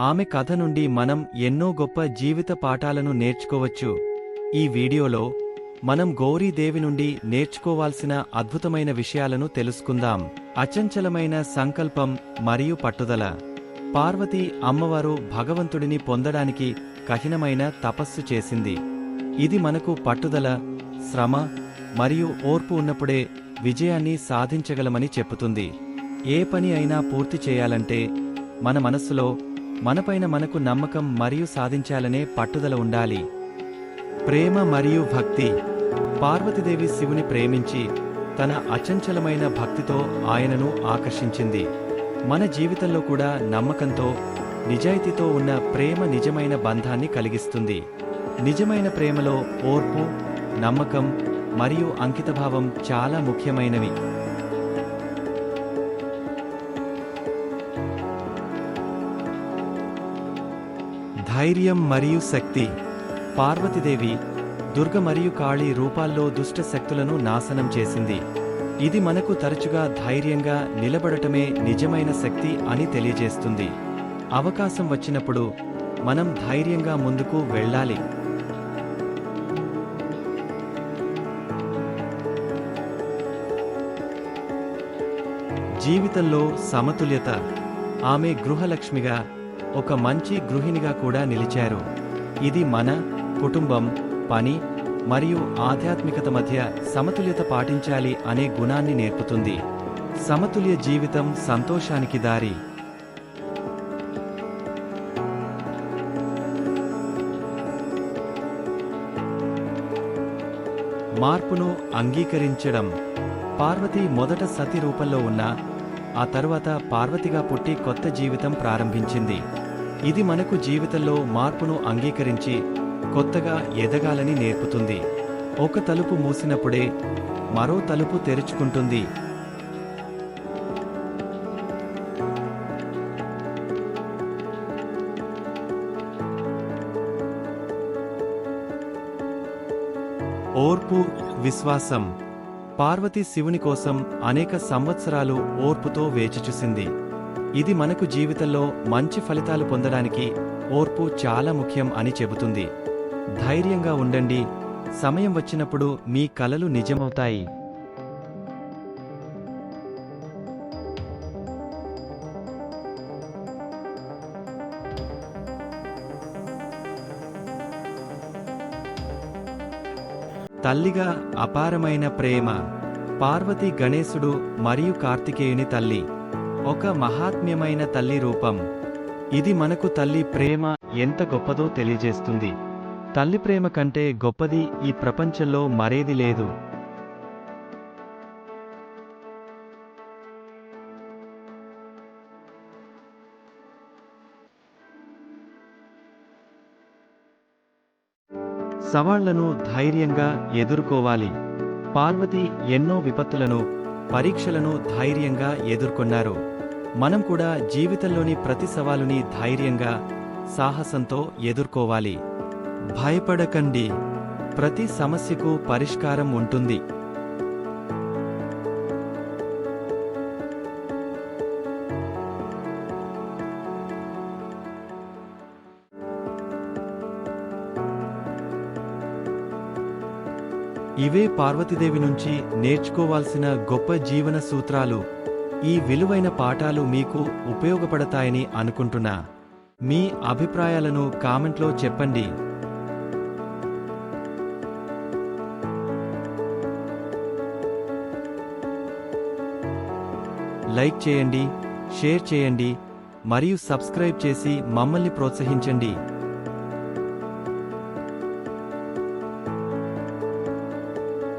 ఆమె కథ నుండి మనం ఎన్నో గొప్ప జీవిత పాఠాలను నేర్చుకోవచ్చు. ఈ వీడియోలో మనం గౌరీదేవి నుండి నేర్చుకోవాల్సిన అద్భుతమైన విషయాలను తెలుసుకుందాం. అచంచలమైన సంకల్పం మరియు పట్టుదల. పార్వతి అమ్మవారు భగవంతుడిని పొందడానికి కఠినమైన తపస్సు చేసింది. ఇది మనకు పట్టుదల శ్రమ మరియు ఓర్పు ఉన్నప్పుడే విజయాన్ని సాధించగలమని చెప్పుతుంది ఏ పని అయినా పూర్తి చేయాలంటే మన మనస్సులో మనపైన మనకు నమ్మకం మరియు సాధించాలనే పట్టుదల ఉండాలి. ప్రేమ మరియు భక్తి. పార్వతీదేవి శివుని ప్రేమించి తన అచంచలమైన భక్తితో ఆయనను ఆకర్షించింది. మన జీవితంలో కూడా నమ్మకంతో నిజాయితీతో ఉన్న ప్రేమ నిజమైన బంధాన్ని కలిగిస్తుంది. నిజమైన ప్రేమలో ఓర్పు నమ్మకం మరియు అంకితభావం చాలా ముఖ్యమైనవి. ధైర్యం మరియు శక్తి. పార్వతీదేవి దుర్గ మరియు కాళీ రూపాల్లో దుష్ట శక్తులను నాశనం చేసింది. ఇది మనకు తరచుగా ధైర్యంగా నిలబడటమే నిజమైన శక్తి అని తెలియజేస్తుంది. అవకాశం వచ్చినప్పుడు మనం ధైర్యంగా ముందుకు వెళ్ళాలి. జీవితంలో సమతుల్యత. ఆమె గృహలక్ష్మిగా ఒక మంచి గృహిణిగా కూడా నిలిచారు. ఇది మన కుటుంబం పని మరియు ఆధ్యాత్మికత మధ్య సమతుల్యత పాటించాలి అనే గుణాన్ని నేర్పుతుంది. సమతుల్య జీవితం సంతోషానికి దారి. మార్పును అంగీకరించడం. పార్వతి మొదట సతి రూపంలో ఉన్న ఆ తరువాత పార్వతిగా పుట్టి కొత్త జీవితం ప్రారంభించింది. ఇది మనకు జీవితంలో మార్పును అంగీకరించి కొత్తగా ఎదగాలని నేర్పుతుంది. ఒక తలుపు మూసినప్పుడే మరో తలుపు తెరుచుకుంటుంది. ఓర్పు విశ్వాసం. పార్వతి శివుని కోసం అనేక సంవత్సరాలు ఓర్పుతో వేచిచూసింది. ఇది మనకు జీవితంలో మంచి ఫలితాలు పొందడానికి ఓర్పు చాలా ముఖ్యం అని చెబుతుంది. ధైర్యంగా ఉండండి. సమయం వచ్చినప్పుడు మీ కలలు నిజమవుతాయి. తల్లిగా అపారమైన ప్రేమ. పార్వతి గణేశుడు మరియు కార్తికేయుని తల్లి. ఒక మహాత్మ్యమైన తల్లి రూపం. ఇది మనకు తల్లి ప్రేమ ఎంత గొప్పదో తెలియజేస్తుంది. తల్లి ప్రేమ కంటే గొప్పది ఈ ప్రపంచంలో మరేది లేదు. సవాళ్ళను ధైర్యంగా ఎదుర్కోవాలి. పార్వతి ఎన్నో విపత్తులను పరీక్షలను ధైర్యంగా ఎదుర్కొన్నారు. మనం కూడా జీవితంలోని ప్రతి సవాలుని ధైర్యంగా సాహసంతో ఎదుర్కోవాలి. భయపడకండి. ప్రతి సమస్యకు పరిష్కారం ఉంటుంది. ఇవే పార్వతీదేవి నుంచి నేర్చుకోవాల్సిన గొప్ప జీవన సూత్రాలు. ఈ విలువైన పాఠాలు మీకు ఉపయోగపడతాయని అనుకుంటున్నా. మీ అభిప్రాయాలను కామెంట్లో చెప్పండి. లైక్ చేయండి షేర్ చేయండి మరియు సబ్స్క్రైబ్ చేసి మమ్మల్ని ప్రోత్సహించండి.